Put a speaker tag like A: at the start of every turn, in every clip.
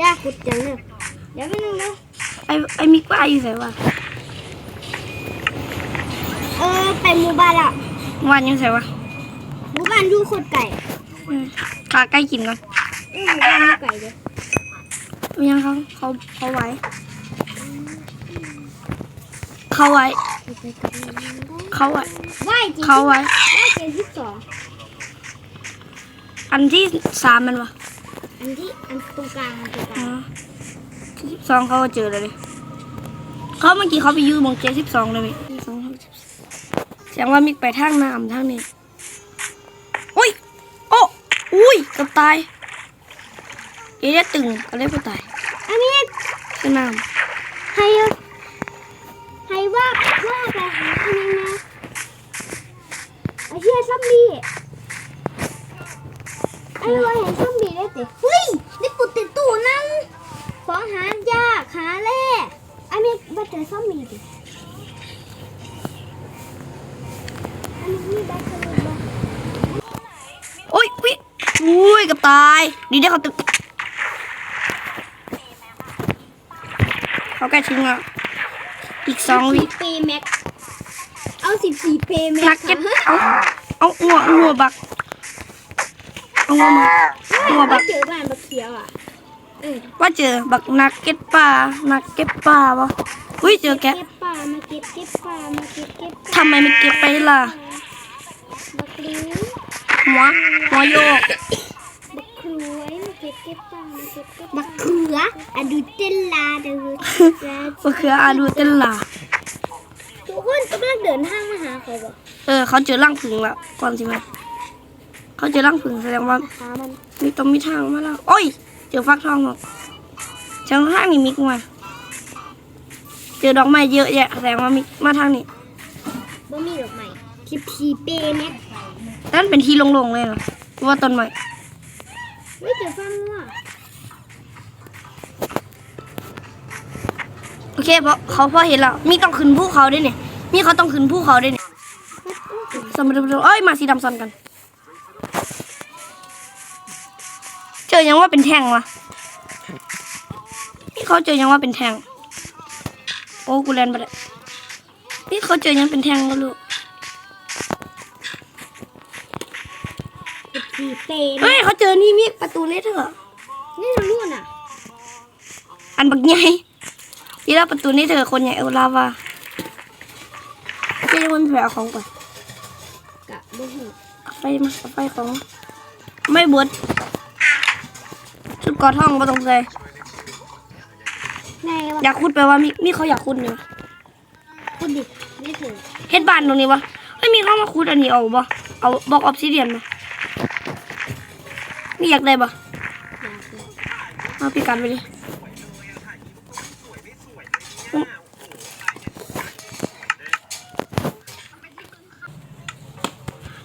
A: ย่าขุดจังเนี่ยเดี๋ยวไปนึงนะ
B: ไอ้ไอ้มิกว่าอยู่ไหนวะ
A: เออไปหมู่บ้านอะ
B: วันอยู่ไหนวะ
A: หมู่บ้านอยู่โคตรไก่
B: อืมขาใกล้กินก่อน
A: เออหมู่บ้านอยู่ไก่เลย
B: ยังเขาเขาเขาไว้ เขาไว้ เขาไว้
A: ไหว้จริง
B: เขาไว้
A: ไหว้เจ็ดสิบสอง
B: อันที่สามมันวะ
A: อันที่อันตรงกลางอันตรงก
B: อ๋
A: ลา
B: องที่สิบสองเขาก็เจอเลยดิเขาเมื่อกี้เขาไปยืมมองเจ็ดสิบสองเลยมิสองเสียงว่ามิกไปทางน้ำทางนี้อุ้ยโอ้อุ้ยเกับตายเอ๊ะตึงอะไรก็ตาย
A: อันนี้
B: ขึ้นน้
A: ให้ให้ว่าว่าไปหาอันนี้นะไอ้เชี่ยซัมบี้ไอ้ว่าเห็นซัมบี้ ได้ติเฮ้ยนี่ปุดติดตู้นั่งของหายากหาแร่อันนี้มาเจอซัมบี้ดิอันนี้มีแบคทีเรียบ้างำ
B: โอ้ยวิอุ้ยเกับตาย ดีได้เขาตึกเขาแกทิ้งแล้วอีกสองวิ
A: เปย์แม็กเอาสิบสี่เปย์แม็ก
B: นักเก็ตเอาเอาหัวหัวบัก เอาหัวมาหัวบัก
A: เจอบ้านบักเขียวอะ
B: ว่าเจอบักนักเก็ตป่านักเก็ตป่าวะอุ้ยเจอแกะ
A: เก็บป่ามาเก็บเก็บป่ามาเก็บเก็บป่า
B: ทำไมไม่เก็บไปล่ะ
A: บักลิ้ว
B: หัวหัวโยก
A: บักครวยมาเก็บเก็บป่ามาเก็บเก็บบักเขืออะดูเจลลาเด้อ
B: มะเขืออาดูเต้นล่ะ
A: ทุกคนกำลังเดินทางมาหาเขาบ่
B: เออเขาเจอร่างผึ่งแล้วก่อนสิมา เขาเจอร่างผึ่งแสดงว่า
A: หามัน
B: มีต้องมีทางมาแล้วโอ้ย เจอฟักทองหรอกเจอข้างนี่มิกมาเจอดอกไม้เยอะแยะแสดงว่ามิกมาทางนี้
A: บ่มีดอกไม้สิบสี่เปย์แม็ก
B: นั่นเป็นที่โล่งๆเลยเหรอหรือว่าต้นไม้
A: ไม่เจอฟันว่ะ
B: โอเคเพราะเขาพอเห็นแล้วมีต้องขึ้นภูเขาด้วยเนี่ยมีเขาต้องขึ้นภูเขาด้วยเนี่ยสมมติเอ้ยมาสีดำซ้อนกัน จอยังว่าเป็นแท่งวะนี่เขาเจอยังว่าเป็นแท่ง โอ้กูเล่นไปเลยนี่เขาเจอยังเป็นแท่งก็รู้
A: สิบสี่เปย์แม็
B: เฮ้
A: ก
B: ยเขาเจอนี่มีประตูเลเทอร์
A: นี่เราลู่น่ะ
B: อันบักใหญ่ที่เราประตูนี่เธอคนใหญ่เอาลาวาเจะยังวันแผลของก่อน
A: กะบ่ฮู้
B: เอาไฟมาเอาไฟของ ไม่บดชุด กอท่องก็ต้องใส่
A: ไงวะ
B: อยากคุดแปลว่ามีมีเขาอยากคุดเนี่ย
A: คุณดินี่เถอะ
B: เฮ็ดบ้านตรงนี้วะไม่มีเข้ามาคุดอันนี้เอาบ่เอาบล็อกออฟซิเดียนมานี่อยากได้บ่
A: อยากเลย
B: เอาพี่กันไปดิ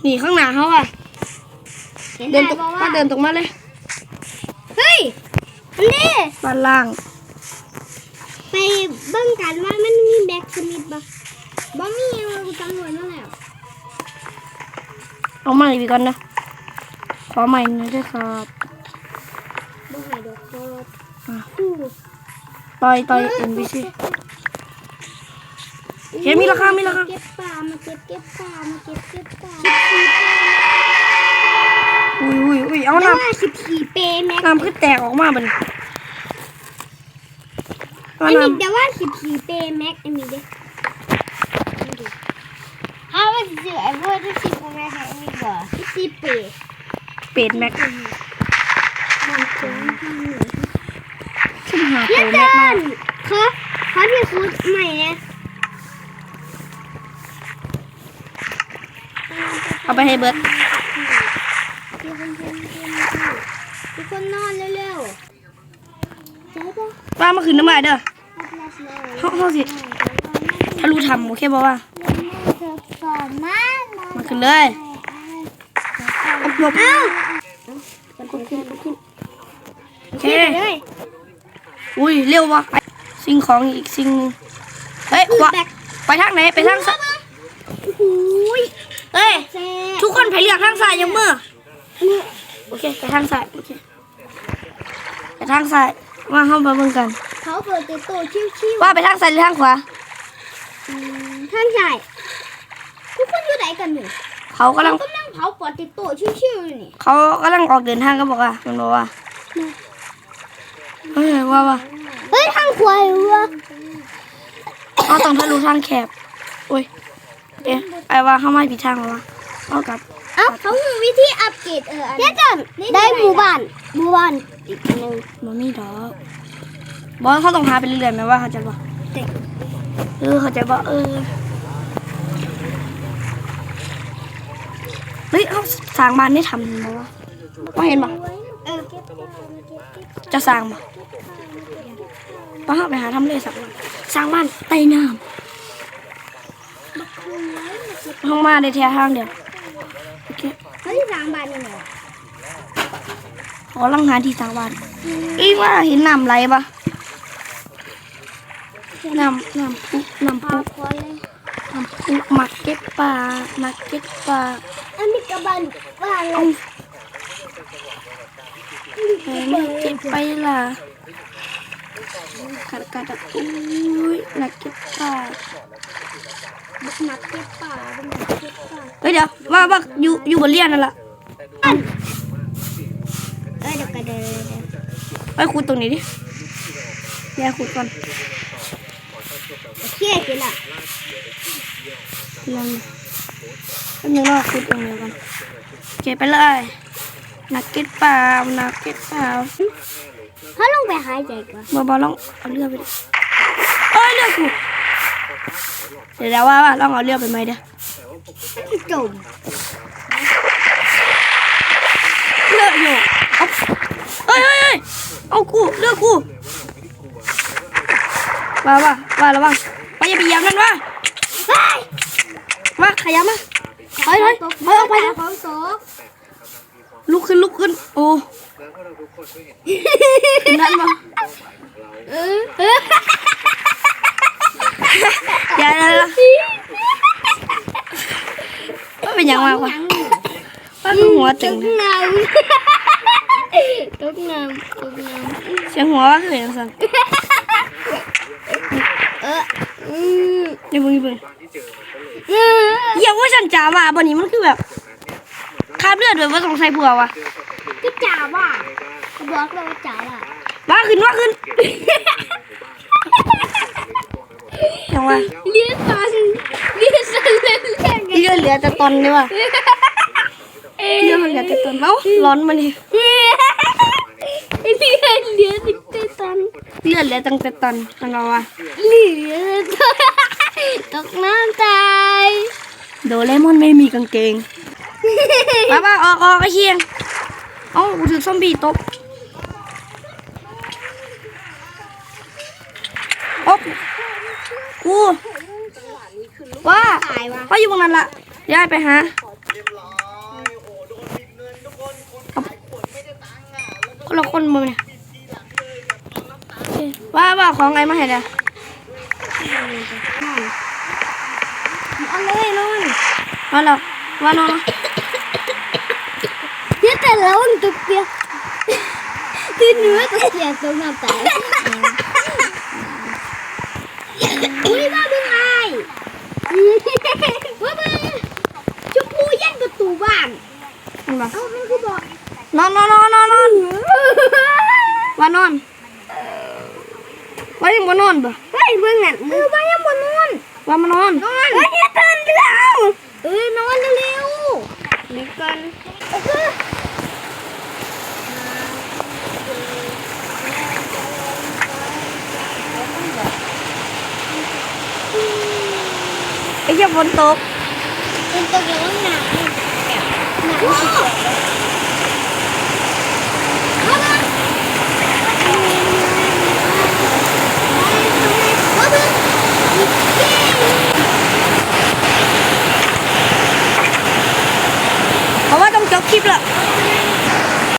B: นี่ข้างหน้าเขาอะ
A: เห็น
B: เดิน
A: ได้
B: ตรง
A: บ่
B: มา
A: ว่า
B: เดินตรงมาเลย
A: เฮ้ยอันนี้
B: บ้านล่าง
A: ไปเบิ่งกันว่ามันมีแบ็กสมิธบ่บ่มีเราตำรวจมาแล้ว
B: เอาใหม่ดีก่อนนะขอใหม่หน่อยด้วยครับ
A: บ่หายดอกโคตร
B: อะ
A: ตู้
B: ต่อยต่อยเอ็นบีซีเห็นมีราคา มีราคา
A: เก็บปลามาเก็บเก็บปลามาเก็บเก็บปลา
B: อุ้ยอุ้ยอุ้ยเอา
A: แล้ว
B: น้
A: ว่าสิบสี่เปย์แม็กำ
B: น้ำขึ้นแตกออกมาบัดน เอา
A: อัน
B: น้
A: นี้แต่ว่าสิบสี่เปย์แม็กอันนี้เด้ถ้าว่าสิไอ้พวกที่สิบแม็กอันนี้บ่สิบสี่เปย์ำ
B: เป็ดแม็ก
A: มันเจ๋งจังเลย
B: ขึ้นหา
A: เพื่
B: โป
A: อน
B: รแม็กมา
A: เขาเขาที่ฟูดใหม่เนี่ย
B: เอาไปให้เบิร์ด
A: ทุกคนนอนเร็วๆเจ๊ปะ
B: ว่ามาขึ้นน้ำลายเด้อห้องห้องสิถ้ารู้ทำโอเคบอกว่า
A: สอนมาก
B: มาขึ้นเลยเอาหลบ
A: เอ้า
B: โอเค
A: ขึ้นไปเลย
B: อุ้ยเร็ววะไอ้สิ่งของอีกสิ่งหนึงเฮ้ยขวาไปทางไหนไปทางซ้าย
A: โอ้ย
B: เฮ้ย
A: แซ่บ
B: ทุกคนไปเลือกทางซ้ายยังมือโอเคไปทางซ้ายโอเคไปทางซ้าย ว่าเข้ามาเบิ่งกัน
A: เขาเปิดเตโต้ชิว
B: ว่าไปทางซ้ายหรือทางขวา
A: ๆอืมท่านใหญ่ทุกคนอยู่ไหนกันนี่
B: เขากำลัง
A: กำลังเผาปอดเตโต้ชิวๆอยู่นี่
B: เขากำลังออกเดินทางก็บอกว่ามันบอกว่าเฮ้ยว่าว่า
A: เฮ้ยทางขวาเหรอ
B: เขาต้องทะลุทางแคบโอ้ยเอ๊ะไอ้ว่าเข้ามาผิดทางแล้ววะเอากลับ
A: เอ้าเขามีวิธีอัปเกรดเอออันนี้กันได้หมู่บ้าน หมู่บ้านอีกอันหนึง
B: บ่มีดอกบอกเขาต้องหาไปเรื่อยๆไหมว่าเขาใจะบอก
A: เด็ก
B: เออเขาใจะบอกเออเฮ้ยเขาสร้างบ้านได้ทำเห็นบ่วะว่าเห็นบ่
A: เออ
B: จะสร้างบ่ป้าไปหาทำเลสักหน่อยสร้างบ้านใต้น้ำห้องมาได้แท้ทางเดียวโอเค
A: เขาที่สร้างบ้านยังไงวะ
B: ข อลังหาที่สร้างบ้านอีกว่าเห็นน้ำไหลปะน้ำน้ำปุ๊น้ำ
A: พา
B: ปุ๊
A: คนเลย
B: น้ำปุ๊มักเก็บปลามักเก็บปลา
A: อันนี้กระบ้านบ้านเล
B: เอา
A: ย
B: เฮ้ยมักเก็บไปล่ะกัดกัดอะอุ้ยนักเก็บปลา
A: หนักเก็บป่าเป็นหนักเก็บป่า
B: เฮ้ยเดี๋ยวว่าว่าอยู่อยู่บนเรียนนั่นแหละ
A: เออเดี๋ยวกันเดี๋ยวเดี๋ยว
B: ไปขุดตรงนี้ดิเดี๋ยวขุดก่อน
A: โอเคกินละ
B: เรียนแป๊บนึงรอขุดตรงนี้ก่อนเก็บไปเลยนักเก็ตปลานักเก็ตปลา
A: เขาลงไปหายใจก่อน
B: บอบอลองเอาเรือไปดิเอ้ยเรือกูเดี๋ยวเดี๋ยวว่าว่าลองเอาเรือไปไหมเด้อ
A: จม
B: เรืออยู่เอา เอ้ยเอ้ยเอ้ยเอากูเรือกูว่าว่าว่าระวังว่าอย่าไปเหยียบนั่นว่า
A: เฮ้ย
B: ว่าขยับมาเฮ้ยเฮ้ยเฮ้ยเอาไปนะ
A: ของโตก
B: ลุกขึ้นลุกขึ้น โอ้นั่นมา
A: เออเออ
B: อย่าอย่าอย่าว่าเป็นหยังมากวะว่าเป็นหัวตึง
A: ตกน้ำ ตกน้ำตกน้
B: เสียงหัวว่าคืออย่างสั่นำ
A: เอออืม
B: เดี๋ยวมึงเบิ่ง
A: เออ
B: อย่าว่าฉันจ๋าว่าบ่นี้มันคือแบบคราบเลือดด้วยว่าต้องใส่ผัววะ
A: ก็จ่าว่าบอกเราว่าจ่าว่า
B: ว่าขึ้นว่าขึ้นยังว่า
A: เลี้ยงตันเลี้ยงสันเล่นแข่ง
B: เลือดเหลือแต่ตอนเลยว่ะเลือดมันเหลือแต่ตอนเอ้าร้อนมาดิ
A: เลี้ย งเลี้ยงติดตัน
B: เลือดเหลือตั้งแต่ตอนมันว่าว่า
A: เลี้ยงตกน้ำตาย
B: โดเรมอนไม่มีกางเกงป้าป้าออกออกไอ้เชียงเอ้ากูถือซอมบี้ตบโอ๊บกูว่า
A: ตายวะ
B: ว่าอยู่ตรงนั้นละย้ายไปหาเอา คนละคนมาเนี่ยว่าว่าของไงมาให้เนี่ย
A: เอาเลยนอน
B: ว่าเราว่านอน
A: เดี๋ยวแต่เราตกเปียกที่เนื้อตกเปียกตกน้ำตายอุ้ยว่าเป็นไงว่าเป็นชมพูยันประตูบ้าน
B: มันบอก
A: เอ้ามันคือบอก
B: นอนนอนนอนนอนนอนว่านอนว่ายังบ่นอนบ่
A: เฮ้ยเบิ่งนั่นมือว่ายังบ่นอน
B: ว่ามานอน
A: นอนเฮ้ยอย่าตื่นกันแล้วเอ้ยนอนเร็วๆนี่กันเออ
B: ไอ้เหี้ยฝนตก
A: เป็นตัวเดียวหนักหนัก